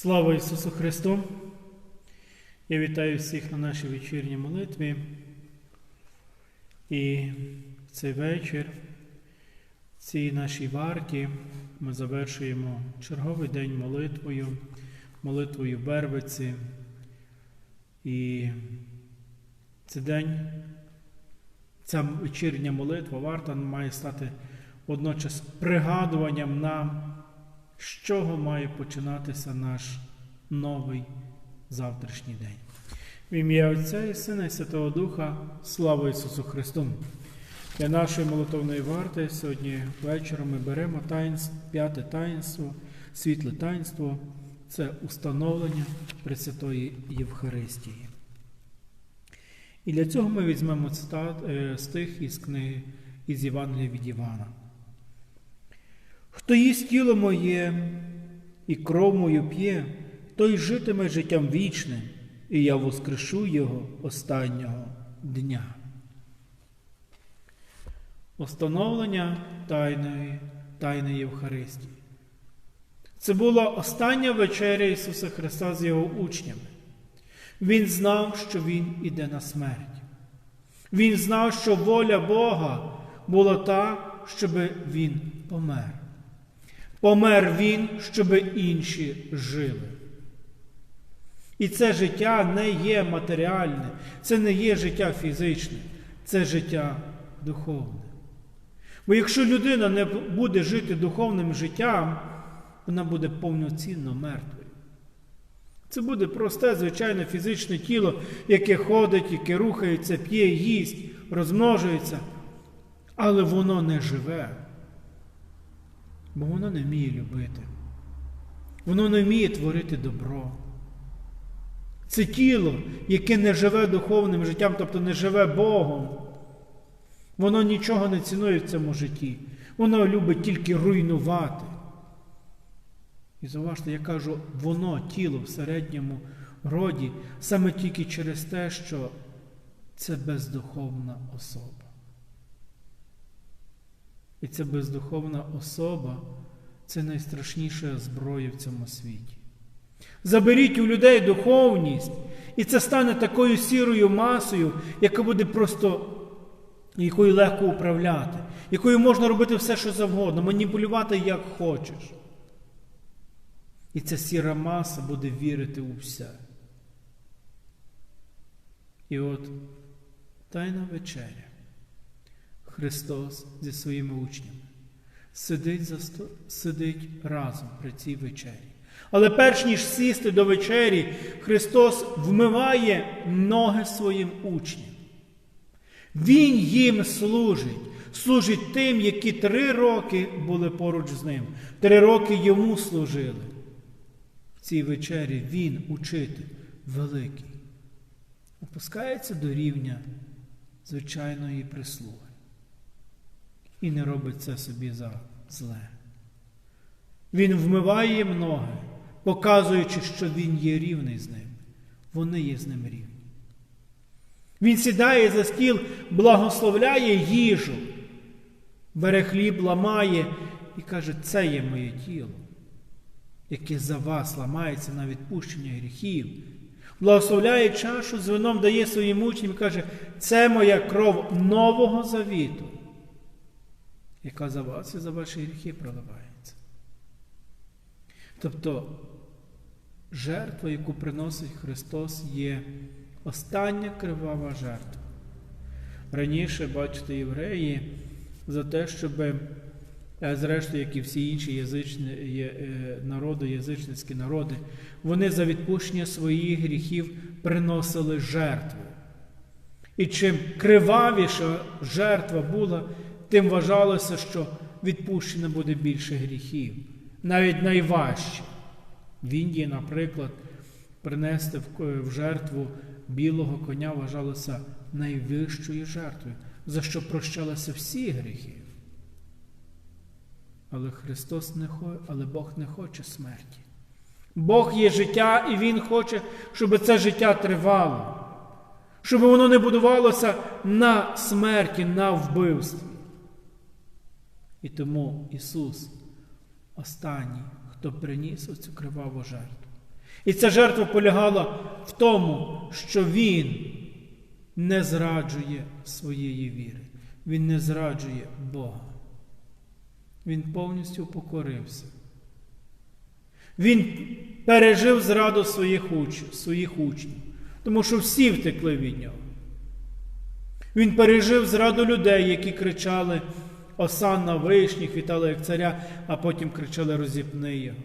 Слава Ісусу Христу! Я вітаю всіх на нашій вечірній молитві. І в цей вечір, в цій нашій варті, ми завершуємо черговий день молитвою, молитвою Бервиці. І цей день, ця вечірня молитва варта має стати водночас пригадуванням нам, з чого має починатися наш новий завтрашній день. В ім'я Отця і Сина і Святого Духа, слава Ісусу Христу! Для нашої молитовної варти сьогодні вечором ми беремо таїнство, п'яте таїнство, світле таїнство це установлення Пресвятої Євхаристії. І для цього ми візьмемо е, стих із книги із Євангелія від Івана. Хто їсть тіло моє і кров мою п'є, той житиме життям вічним, і я воскрешу його останнього дня. Установлення тайної, тайної Євхаристії. Це була остання вечеря Ісуса Христа з Його учнями. Він знав, що Він іде на смерть. Він знав, що воля Бога була та, щоб Він помер. Помер Він, щоб інші жили. І це життя не є матеріальне, це не є життя фізичне, це життя духовне. Бо якщо людина не буде жити духовним життям, вона буде повноцінно мертвою. Це буде просте, звичайне фізичне тіло, яке ходить, яке рухається, п'є, їсть, розмножується, але воно не живе бо воно не вміє любити. Воно не вміє творити добро. Це тіло, яке не живе духовним життям, тобто не живе Богом. Воно нічого не цінує в цьому житті. Воно любить тільки руйнувати. І зауважте, я кажу, воно тіло в середньому роді саме тільки через те, що це бездуховна особа. І ця бездуховна особа це найстрашніша зброя в цьому світі. Заберіть у людей духовність, і це стане такою сірою масою, яка буде просто якою легко управляти, якою можна робити все, що завгодно, маніпулювати як хочеш. І ця сіра маса буде вірити у все. І от тайна вечеря. Христос зі своїми учнями. Сидить за сто... сидить разом при цій вечері. Але перш ніж сісти до вечері, Христос вмиває ноги своїм учням. Він їм служить, служить тим, які три роки були поруч з ним, три роки йому служили. В цій вечері Він, учитель великий, опускається до рівня звичайної прислуги і не робить це собі за зле. Він вмиває ноги, показуючи, що він є рівний з ним. Вони є з ним рівні. Він сідає за стіл, благословляє їжу, бере хліб, ламає і каже, це є моє тіло, яке за вас ламається на відпущення гріхів. Благословляє чашу з вином дає своїм учням і каже, це моя кров нового завіту яка за вас і за ваші гріхи проливається. Тобто жертва, яку приносить Христос, є остання кривава жертва. Раніше, бачите, євреї за те, щоб, е, зрештою, як і всі інші язичні, е, народи, язичницькі народи, вони за відпущення своїх гріхів приносили жертву. І чим кривавіша жертва була, тим вважалося, що відпущено буде більше гріхів. Навіть найважче. В Індії, наприклад, принести в жертву білого коня вважалося найвищою жертвою, за що прощалися всі гріхи. Але Христос не хоче, але Бог не хоче смерті. Бог є життя, і Він хоче, щоб це життя тривало, щоб воно не будувалося на смерті, на вбивстві. І тому Ісус останній, хто приніс оцю криваву жертву. І ця жертва полягала в тому, що він не зраджує своєї віри, він не зраджує Бога. Він повністю покорився. Він пережив зраду своїх, уч... своїх учнів, тому що всі втекли від нього. Він пережив зраду людей, які кричали Осанна вишніх, вітали як царя, а потім кричали Розіпни його.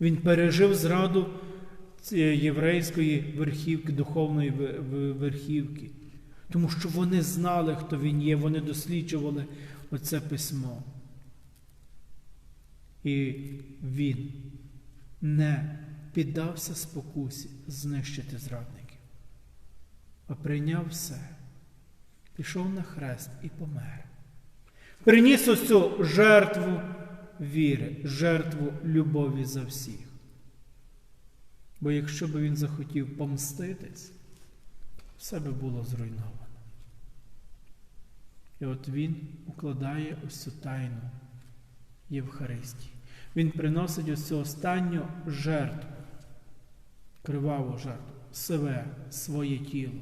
Він пережив зраду єврейської верхівки, духовної верхівки, тому що вони знали, хто він є, вони досліджували оце письмо. І він не піддався спокусі знищити зрадників, а прийняв все, пішов на хрест і помер. Приніс оцю жертву віри, жертву любові за всіх. Бо якщо б він захотів помститись, все би було зруйновано. І от він укладає ось цю тайну Євхаристії. Він приносить ось цю останню жертву, криваву жертву, себе, своє тіло.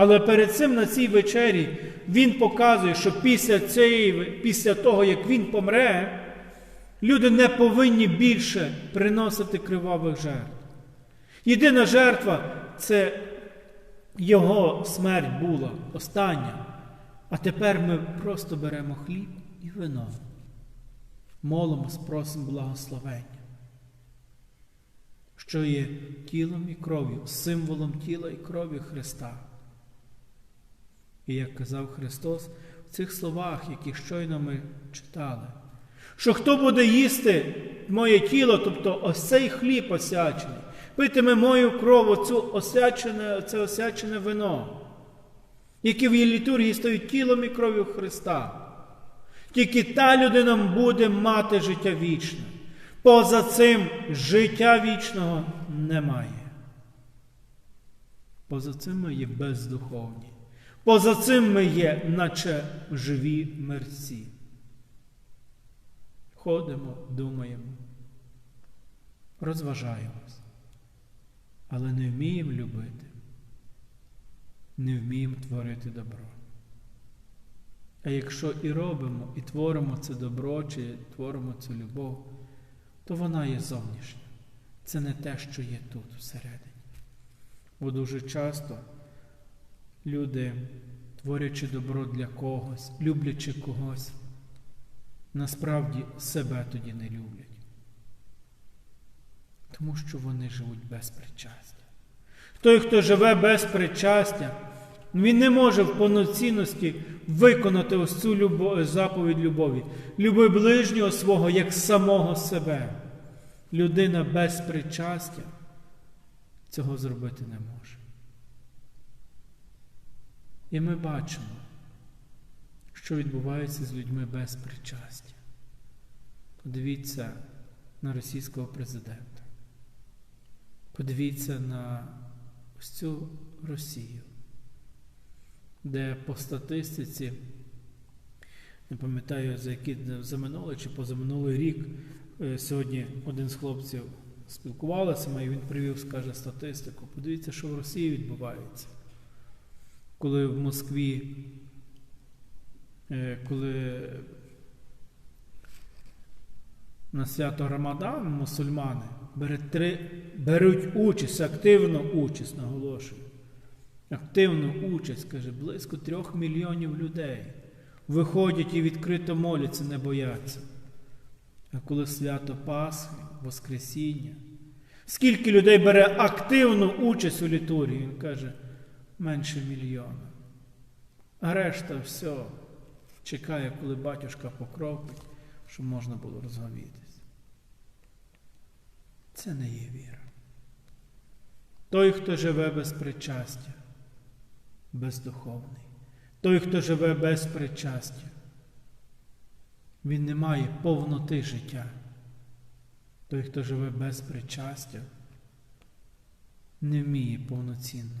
Але перед цим на цій вечері він показує, що після, цієї, після того, як він помре, люди не повинні більше приносити кривавих жертв. Єдина жертва це його смерть була остання. А тепер ми просто беремо хліб і вино. Молимось, просимо благословення, що є тілом і кров'ю, символом тіла і крові Христа. І як казав Христос в цих словах, які щойно ми читали, що хто буде їсти моє тіло, тобто ось цей хліб осячений, питиме мою кров, оцю осячене, це осячене вино, які в її літургії стають тілом і кров'ю Христа. Тільки та людина буде мати життя вічне. Поза цим життя вічного немає. Поза цим ми є бездуховні. Поза цим ми є, наче живі мерці. Ходимо, думаємо, розважаємось, але не вміємо любити, не вміємо творити добро. А якщо і робимо, і творимо це добро, чи творимо цю любов, то вона є зовнішня. Це не те, що є тут всередині. Бо дуже часто люди, творячи добро для когось, люблячи когось, насправді себе тоді не люблять. Тому що вони живуть без причастя. Той, хто живе без причастя, він не може в повноцінності виконати ось цю любов, заповідь любові. Люби ближнього свого як самого себе. Людина без причастя цього зробити не може. І ми бачимо, що відбувається з людьми без причастя. Подивіться на російського президента. Подивіться на ось цю Росію де по статистиці, не пам'ятаю, за які за минулий чи позаминулий рік, е, сьогодні один з хлопців спілкувалися, і він привів, скаже, статистику. Подивіться, що в Росії відбувається. Коли в Москві, е, коли на свято Рамадан мусульмани беруть участь, активну участь, наголошую активну участь, каже, близько трьох мільйонів людей виходять і відкрито моляться, не бояться. А коли свято Пасхи, Воскресіння, скільки людей бере активну участь у літургії, він каже, менше мільйона. А решта все чекає, коли батюшка покропить, щоб можна було розговітись. Це не є віра. Той, хто живе без причастя, бездуховний. Той, хто живе без причастя, він не має повноти життя. Той, хто живе без причастя, не вміє повноцінно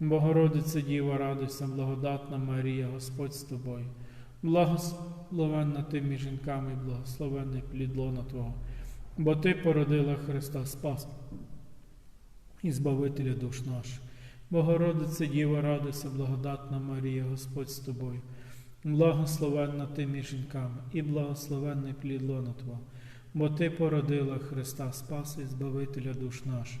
Богородице Діва, радуйся, благодатна Марія, Господь з тобою, благословенна ти між жінками, і благословенний плід лона Твого, бо Ти породила Христа Спаса і Збавителя душ наших. Богородице Діва, радуйся, благодатна Марія, Господь з тобою, благословенна ти між жінками, і благословенний плід лона Твого, бо Ти породила Христа Спаса і Збавителя душ наших.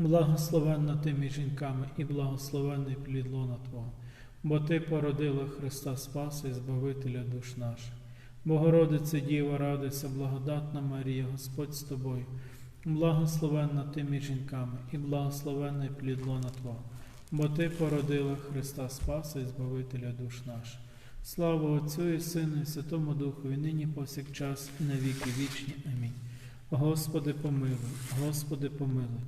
благословенна ти між жінками, і благословенний плід лона Твого, бо Ти породила Христа Спаса і Збавителя душ наших. Богородице Діва, радуйся, благодатна Марія, Господь з тобою, благословенна ти між жінками, і благословенний плід лона Твого, бо Ти породила Христа Спаса і Збавителя душ наших. Слава Отцю і Сину, і Святому Духу, і нині повсякчас, і на віки вічні. Амінь. Господи, помилуй, Господи, помилуй,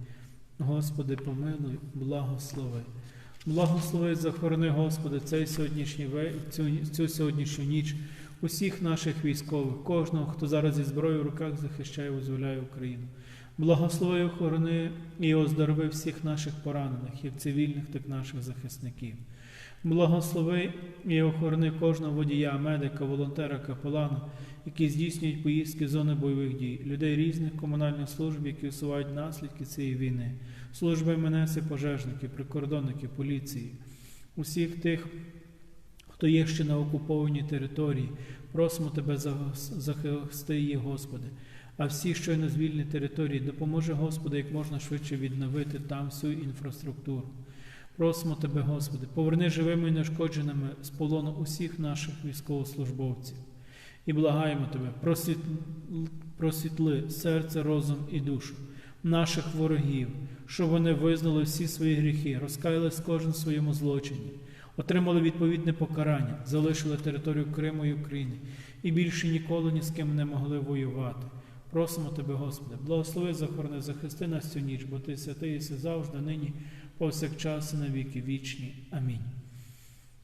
Господи, помилуй, благослови. Благослови, захорони, Господи, цей сьогоднішній цю, цю сьогоднішню ніч усіх наших військових, кожного, хто зараз зі зброєю в руках захищає і визволяє Україну. Благослови, охорони і оздорови всіх наших поранених, як цивільних, так і наших захисників. Благослови і охорони кожного водія, медика, волонтера, капелана, які здійснюють поїздки з зони бойових дій, людей різних комунальних служб, які усувають наслідки цієї війни, служби МНС і пожежників, прикордонників, поліції, усіх тих, хто є ще на окупованій території, просимо Тебе захисти її, Господи. А всі, що на звільній території, допоможи, Господи, як можна швидше відновити там всю інфраструктуру. Просимо Тебе, Господи, поверни живими і нешкодженими з полону усіх наших військовослужбовців. І благаємо Тебе, просвітли, просвітли серце, розум і душу наших ворогів, щоб вони визнали всі свої гріхи, розкаялись кожен в своєму злочині, отримали відповідне покарання, залишили територію Криму і України і більше ніколи ні з ким не могли воювати. Просимо Тебе, Господи, благослови, захорони, захисти нас цю ніч, бо Ти святий єси завжди, нині, повсякчас і на віки вічні. Амінь.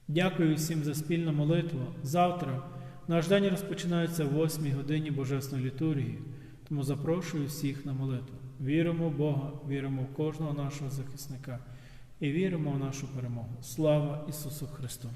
Дякую всім за спільну молитву. Завтра наш день розпочинається в 8 годині Божесної літургії, тому запрошую всіх на молитву. Віримо в Бога, віримо в кожного нашого захисника і віримо в нашу перемогу. Слава Ісусу Христу!